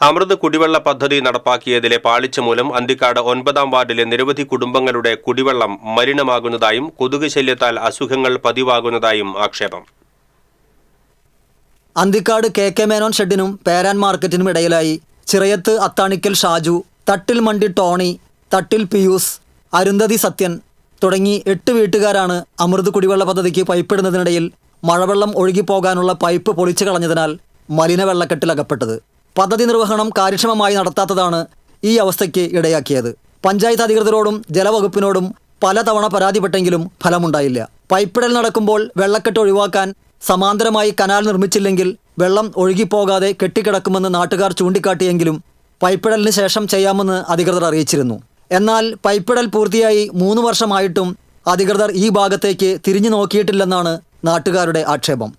അമൃത് കുടിവെള്ള പദ്ധതി നടപ്പാക്കിയതിലെ പാളിച്ച മൂലം അന്തിക്കാട് ഒൻപതാം വാർഡിലെ നിരവധി കുടുംബങ്ങളുടെ കുടിവെള്ളം മലിനമാകുന്നതായും കൊതുക് ശല്യത്താൽ അസുഖങ്ങൾ പതിവാകുന്നതായും ആക്ഷേപം. അന്തിക്കാട് കെ കെ മേനോൻ ഷെഡിനും പേരാൻ മാർക്കറ്റിനും ഇടയിലായി ചിറയത്ത് അത്താണിക്കൽ ഷാജു തട്ടിൽ മണ്ടി ടോണി തട്ടിൽ പിയൂസ് അരുന്ധതി സത്യൻ തുടങ്ങി എട്ട് വീട്ടുകാരാണ് അമൃത് കുടിവെള്ള പദ്ധതിക്ക് പൈപ്പിടുന്നതിനിടയിൽ മഴവെള്ളം ഒഴുകിപ്പോകാനുള്ള പൈപ്പ് പൊളിച്ചു കളഞ്ഞതിനാൽ മലിനവെള്ളക്കെട്ടിലകപ്പെട്ടത് പദ്ധതി നിർവഹണം കാര്യക്ഷമമായി നടത്താത്തതാണ് ഈ അവസ്ഥയ്ക്ക് ഇടയാക്കിയത്. പഞ്ചായത്ത് അധികൃതരോടും ജലവകുപ്പിനോടും പലതവണ പരാതിപ്പെട്ടെങ്കിലും ഫലമുണ്ടായില്ല. പൈപ്പിടൽ നടക്കുമ്പോൾ വെള്ളക്കെട്ട് ഒഴിവാക്കാൻ സമാന്തരമായി കനാൽ നിർമ്മിച്ചില്ലെങ്കിൽ വെള്ളം ഒഴുകിപ്പോകാതെ കെട്ടിക്കിടക്കുമെന്ന് നാട്ടുകാർ ചൂണ്ടിക്കാട്ടിയെങ്കിലും പൈപ്പിടലിന് ശേഷം ചെയ്യാമെന്ന് അധികൃതർ അറിയിച്ചിരുന്നു. എന്നാൽ പൈപ്പിടൽ പൂർത്തിയായി മൂന്ന് വർഷമായിട്ടും അധികൃതർ ഈ ഭാഗത്തേക്ക് തിരിഞ്ഞു നോക്കിയിട്ടില്ലെന്നാണ് നാട്ടുകാരുടെ ആക്ഷേപം.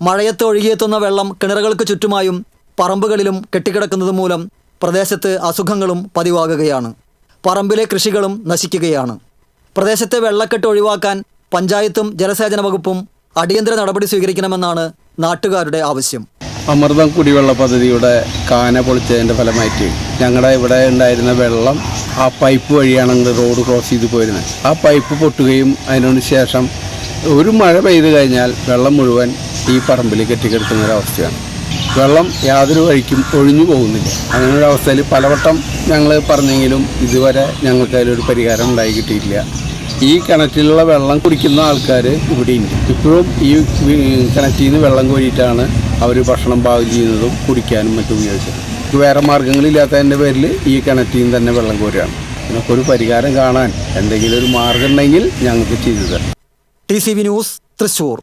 മഴയത്ത് ഒഴുകിയെത്തുന്ന വെള്ളം കിണറുകൾക്ക് ചുറ്റുമായും പറമ്പുകളിലും കെട്ടിക്കിടക്കുന്നത് മൂലം പ്രദേശത്ത് അസുഖങ്ങളും പതിവാകുകയാണ്. പറമ്പിലെ കൃഷികളും നശിക്കുകയാണ്. പ്രദേശത്തെ വെള്ളക്കെട്ട് ഒഴിവാക്കാൻ പഞ്ചായത്തും ജലസേചന വകുപ്പും അടിയന്തര നടപടി സ്വീകരിക്കണമെന്നാണ് നാട്ടുകാരുടെ ആവശ്യം. അമൃതം കുടിവെള്ള പദ്ധതിയുടെ കാന പൊളിച്ചതിന്റെ ഫലമായിട്ട് ഞങ്ങളുടെ ഇവിടെ ഉണ്ടായിരുന്ന വെള്ളം ആ പൈപ്പ് വഴിയാണ് റോഡ് ക്രോസ് ചെയ്ത് പോയിരുന്നത് ആ പൈപ്പ് പൊട്ടുകയും അതിനുശേഷം ഒരു മഴ പെയ്തു കഴിഞ്ഞാൽ വെള്ളം മുഴുവൻ ഈ പറമ്പിൽ കെട്ടിക്കിടക്കുന്ന അവസ്ഥയാണ്. വെള്ളം യാതൊരു വഴിക്കും ഒഴിഞ്ഞു പോകുന്നില്ല. അങ്ങനെ ഒരു അവസ്ഥയിൽ പലവട്ടം ഞങ്ങൾ പറഞ്ഞെങ്കിലും ഇതുവരെ ഞങ്ങൾക്ക് അതിലൊരു പരിഹാരം ഉണ്ടായി കിട്ടിയിട്ടില്ല. ഈ കിണറ്റിലുള്ള വെള്ളം കുടിക്കുന്ന ആൾക്കാർ ഇവിടെയുണ്ട് ഇപ്പോഴും ഈ കിണറ്റിൽ നിന്ന് വെള്ളം കോരിയിട്ടാണ് അവർ ഭക്ഷണം പാകം ചെയ്യുന്നതും കുടിക്കാനും മറ്റും ഉപയോഗിച്ചത്. വേറെ മാർഗങ്ങളില്ലാത്തതിന്റെ പേരിൽ ഈ കിണറ്റിൽ നിന്ന് തന്നെ വെള്ളം കോരുകയാണ്. ഇതിനൊക്കെ ഒരു പരിഹാരം കാണാൻ എന്തെങ്കിലും ഒരു മാർഗം ഉണ്ടെങ്കിൽ ഞങ്ങൾക്ക് ചെയ്തു തരാം. T C V news Thrissur